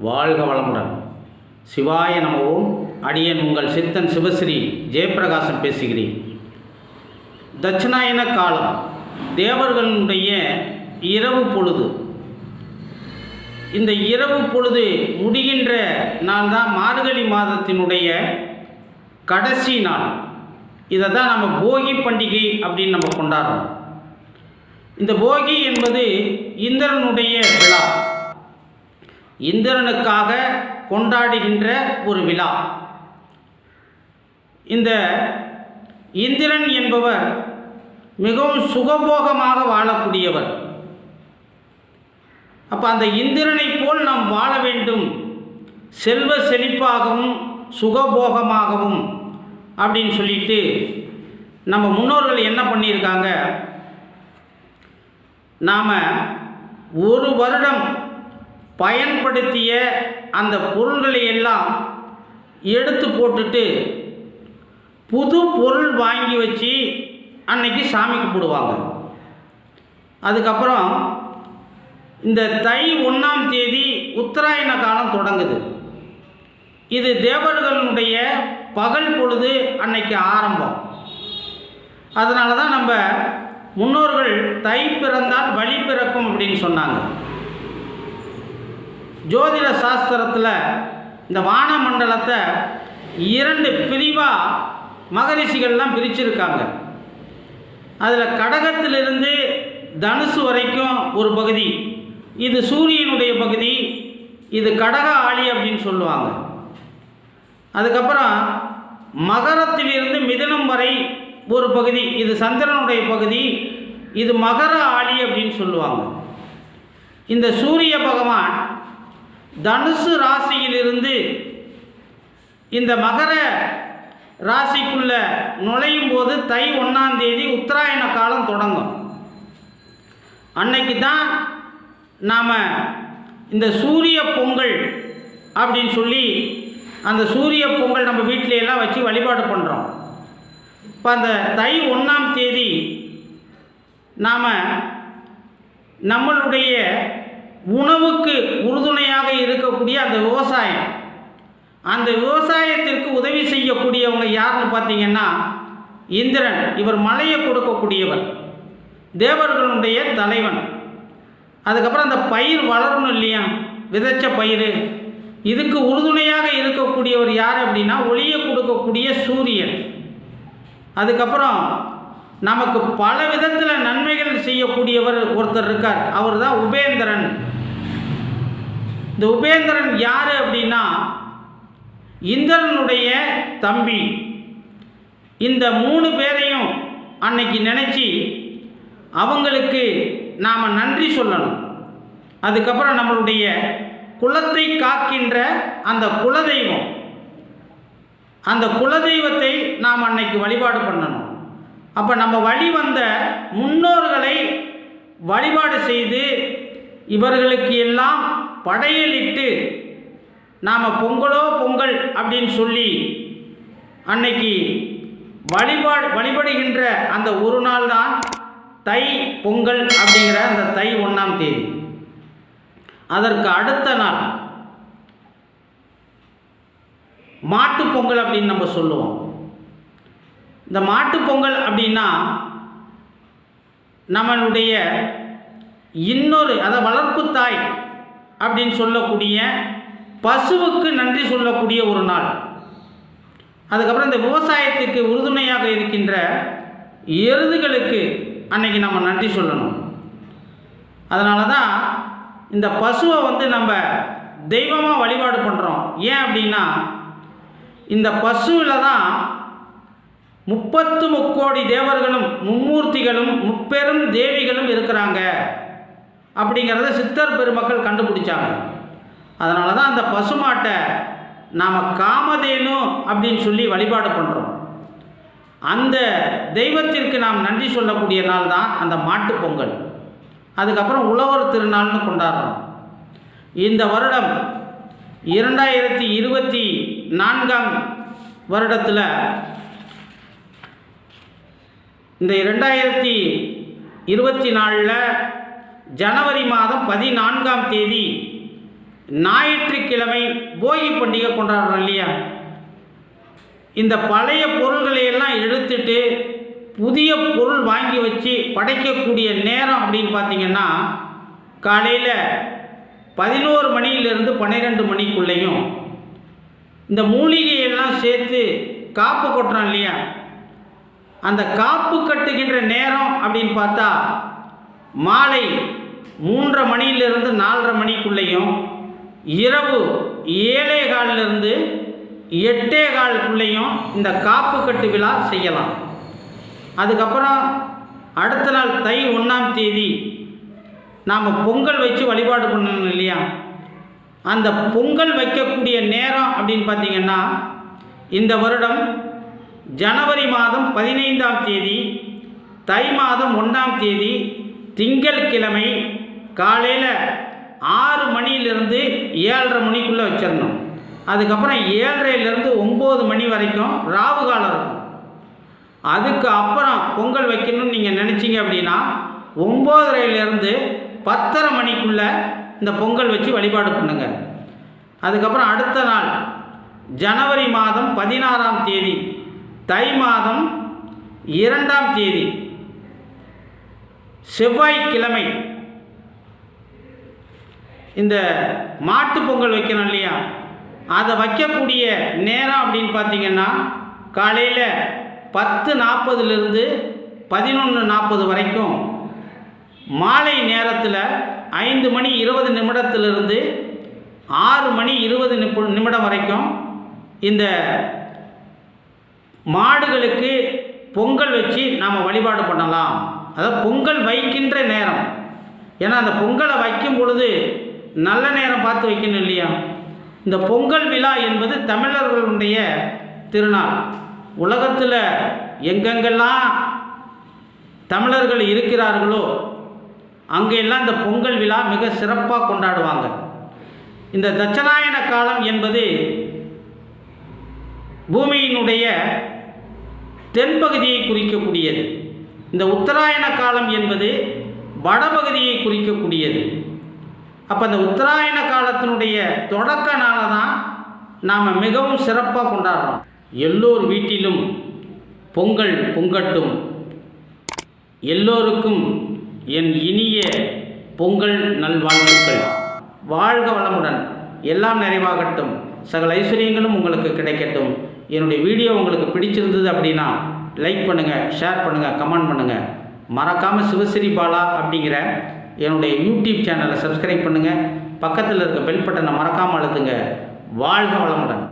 வாழ்க வளமுடன். சிவாய நமவும் அடியன் உங்கள் சித்தன் சிவஸ்ரீ ஜெயப்பிரகாசம் பேசுகிறேன். தட்சிணாயன காலம் தேவர்களுடைய இரவு பொழுது. இந்த இரவு பொழுது முடிகின்ற நாள் தான் மார்கழி மாதத்தினுடைய கடைசி நாள். இதை தான் நம்ம போகி பண்டிகை அப்படின்னு நம்ம கொண்டாடுறோம். இந்த போகி என்பது இந்திரனுடைய விழா. இந்திரனுக்காக கொண்டாடுகின்ற ஒரு விழா. இந்த இந்திரன் என்பவர் மிகவும் சுகபோகமாக வாழக்கூடியவர். அப்போ அந்த இந்திரனைப் போல் நாம் வாழ வேண்டும். செல்வ செழிப்பாகவும் சுகபோகமாகவும் அப்படின்னு சொல்லிட்டு நம்ம முன்னோர்கள் என்ன பண்ணியிருக்காங்க? நாம் ஒரு வருடம் பயன்படுத்திய அந்த பொருள்களை எல்லாம் எடுத்து போட்டுட்டு புது பொருள் வாங்கி வச்சு அன்னைக்கு சாமி கும்பிடுவாங்க. அதுக்கப்புறம் இந்த தை ஒன்றாம் தேதி உத்தராயண காலம் தொடங்குது. இது தேவர்களுடைய பகல் பொழுது அன்னைக்கு ஆரம்பம். அதனால தான் நம்ம முன்னோர்கள் தை பிறந்தால் வழி பிறக்கும் அப்படின்னு சொன்னாங்க. ஜோதிட சாஸ்திரத்தில் இந்த வான மண்டலத்தை இரண்டு பிரிவாக மகரிஷிகள்லாம் பிரிச்சிருக்காங்க. அதில் கடகத்திலிருந்து தனுசு வரைக்கும் ஒரு பகுதி இது சூரியனுடைய பகுதி இது கடக ஆளி அப்படின்னு சொல்லுவாங்க. அதுக்கப்புறம் மகரத்திலிருந்து மிதனம் வரை ஒரு பகுதி இது சந்திரனுடைய பகுதி இது மகர ஆளி அப்படின்னு சொல்லுவாங்க. இந்த சூரிய பகவான் தனுசு ராசியிலிருந்து இந்த மகர ராசிக்குள்ள நுழையும் போது தை ஒன்றாம் தேதி உத்தராயண காலம் தொடங்கும். அன்னைக்கு தான் நாம் இந்த சூரிய பொங்கல் அப்படின்னு சொல்லி அந்த சூரிய பொங்கல் நம்ம வீட்டிலையெல்லாம் வச்சு வழிபாடு பண்ணுறோம் இப்போ அந்த தை ஒன்றாம் தேதி நாம் நம்மளுடைய உணவுக்கு உறுதுணையாக இருக்கக்கூடிய அந்த விவசாயம். அந்த விவசாயத்திற்கு உதவி செய்யக்கூடியவங்க யாருன்னு பார்த்தீங்கன்னா இந்திரன். இவர் மலையை கொடுக்கக்கூடியவர். தேவர்களுடைய தலைவன். அதுக்கப்புறம் அந்த பயிர் வளரணும் இல்லையா? விதைச்ச பயிர் இதுக்கு உறுதுணையாக இருக்கக்கூடியவர் யார் அப்படின்னா ஒளியை கொடுக்கக்கூடிய சூரியன். அதுக்கப்புறம் நமக்கு பல விதத்தில் நன்மைகள் செய்யக்கூடியவர் ஒருத்தர் இருக்கார். அவர் தான் உபேந்திரன். இந்த உபேந்திரன் யார் அப்படின்னா இந்திரனுடைய தம்பி. இந்த மூணு பேரையும் அன்னைக்கு நினச்சி அவங்களுக்கு நாம் நன்றி சொல்லணும். அதுக்கப்புறம் நம்மளுடைய குலத்தை காக்கின்ற அந்த குலதெய்வம். அந்த குலதெய்வத்தை நாம் அன்னைக்கு வழிபாடு பண்ணணும். அப்போ நம்ம வழி வந்த முன்னோர்களை வழிபாடு செய்து இவர்களுக்கு எல்லாம் படையலிட்டு நாம் பொங்கலோ பொங்கல் அப்படின்னு சொல்லி அன்னைக்கு வழிபாடு வழிபடுகின்ற அந்த ஒரு நாள் தான் தை பொங்கல் அப்படிங்கிற அந்த தை ஒன்றாம் தேதி. அதற்கு அடுத்த நாள் மாட்டுப் பொங்கல் அப்படின்னு நம்ம சொல்லுவோம். இந்த மாட்டுப்பொங்கல் அப்படின்னா நம்மளுடைய இன்னொரு அதை வளர்ப்பு தாய் அப்படின்னு சொல்லக்கூடிய பசுவுக்கு நன்றி சொல்லக்கூடிய ஒரு நாள். அதுக்கப்புறம் இந்த விவசாயத்துக்கு உறுதுணையாக இருக்கின்ற எருதுகளுக்கு அன்னைக்கு நம்ம நன்றி சொல்லணும். அதனால தான் இந்த பசுவை வந்து நம்ம தெய்வமாக வழிபாடு பண்ணுறோம் ஏன் அப்படின்னா இந்த பசுவில் தான் முப்பத்து முக்கோடி தேவர்களும் மும்மூர்த்திகளும் முப்பெரும் தேவிகளும் இருக்கிறாங்க. அப்படிங்கிறத சித்தர் பெருமக்கள் கண்டுபிடிச்சாங்க. அதனால தான் அந்த பசுமாட்டை நாம் காமதேனு அப்படின்னு சொல்லி வழிபாடு பண்ணுறோம் அந்த தெய்வத்திற்கு நாம் நன்றி சொல்லக்கூடிய நாள் தான் அந்த மாட்டு பொங்கல். அதுக்கப்புறம் உழவர் திருநாள்னு கொண்டாடுறோம். இந்த வருடம் இரண்டாயிரத்தி இருபத்தி நான்காம் வருடத்தில் இந்த ரெண்டாயிரத்தி இருபத்தி நாலில் ஜனவரி மாதம் பதினான்காம் தேதி ஞாயிற்றுக்கிழமை போகி பண்டிகை கொண்டாடுறோம் இல்லையா? இந்த பழைய பொருள்களை எல்லாம் எடுத்துட்டு புதிய பொருள் வாங்கி வச்சு படைக்கக்கூடிய நேரம் அப்படின்னு பார்த்தீங்கன்னா காலையில் பதினோரு மணியிலிருந்து பன்னிரெண்டு மணிக்குள்ளேயும் இந்த மூலிகையெல்லாம் சேர்த்து காப்பு கொட்டுறோம் இல்லையா? அந்த காப்பு கட்டுகின்ற நேரம் அப்படின்னு பார்த்தா மாலை மூன்றரை மணியிலிருந்து நாலரை மணிக்குள்ளேயும் இரவு ஏழே காலிலிருந்து எட்டே காலுக்குள்ளேயும் இந்த காப்பு கட்டு விழா செய்யலாம். அதுக்கப்புறம் அடுத்த நாள் தை ஒன்றாம் தேதி நாம் பொங்கல் வச்சு வழிபாடு பண்ணணும் இல்லையா? அந்த பொங்கல் வைக்கக்கூடிய நேரம் அப்படின்னு பார்த்தீங்கன்னா இந்த வருடம் ஜனவரி மாதம் பதினைந்தாம் தேதி தை மாதம் ஒன்றாம் தேதி திங்கட்கிழமை காலையில் ஆறு மணியிலிருந்து ஏழரை மணிக்குள்ளே வச்சிடணும். அதுக்கப்புறம் ஏழரையிலேருந்து ஒம்பது மணி வரைக்கும் ராவு காலம் இருக்கும். அதுக்கு அப்புறம் பொங்கல் வைக்கணும்னு நீங்கள் நினச்சிங்க அப்படின்னா ஒம்போதரையிலேருந்து பத்தரை மணிக்குள்ளே இந்த பொங்கல் வச்சு வழிபாடு பண்ணுங்க. அதுக்கப்புறம் அடுத்த நாள் ஜனவரி மாதம் பதினாறாம் தேதி தை மாதம் இரண்டாம் தேதி செவ்வாய்க்கிழமை. இந்த மாட்டு பொங்கல் வைக்கணும் இல்லையா? அதை வைக்கக்கூடிய நேரம் அப்படின்னு பார்த்தீங்கன்னா காலையில் பத்து நாற்பதுலேருந்து பதினொன்று நாற்பது வரைக்கும். மாலை நேரத்தில் ஐந்து மணி இருபது நிமிடத்திலிருந்து ஆறு மணி இருபது நிப்பு நிமிடம் வரைக்கும் இந்த மாடுகளுக்கு பொங்கல் வச்சு நாம் வழிபாடு பண்ணலாம். அதாவது பொங்கல் வைக்கின்ற நேரம். ஏன்னா அந்த பொங்கலை வைக்கும் பொழுது நல்ல நேரம் பார்த்து வைக்கணும் இல்லையா? இந்த பொங்கல் விழா என்பது தமிழர்களுடைய திருநாள். உலகத்தில் எங்கெங்கெல்லாம் தமிழர்கள் இருக்கிறார்களோ அங்கெல்லாம் இந்த பொங்கல் விழா மிக சிறப்பாக கொண்டாடுவாங்க. இந்த தட்சநாயன காலம் என்பது பூமியினுடைய தென்பகுதியை குறிக்கக்கூடியது. இந்த உத்தராயண காலம் என்பது வடபகுதியை குறிக்கக்கூடியது. அப்போ அந்த உத்தராயண காலத்தினுடைய தொடக்க நாளை தான் நாம் மிகவும் சிறப்பாக கொண்டாடுறோம். எல்லோர் வீட்டிலும் பொங்கல் பொங்கட்டும். எல்லோருக்கும் என் இனிய பொங்கல் நல்வாழ்த்துக்கள். வாழ்க வளமுடன். எல்லாம் நிறைவாகட்டும். சகல ஐஸ்வர்யங்களும் உங்களுக்கு கிடைக்கட்டும். என்னுடைய வீடியோ உங்களுக்கு பிடிச்சிருந்தது அப்படின்னா லைக் பண்ணுங்கள் ஷேர் பண்ணுங்கள் கமெண்ட் பண்ணுங்கள் மறக்காமல் சிவசிரி பாலா அப்படிங்கிற என்னுடைய யூடியூப் சேனலை சப்ஸ்கிரைப் பண்ணுங்கள் பக்கத்தில் இருக்க பெல் பட்டனை மறக்காமல் அழுத்துங்க. வாழ்க வளமுடன்.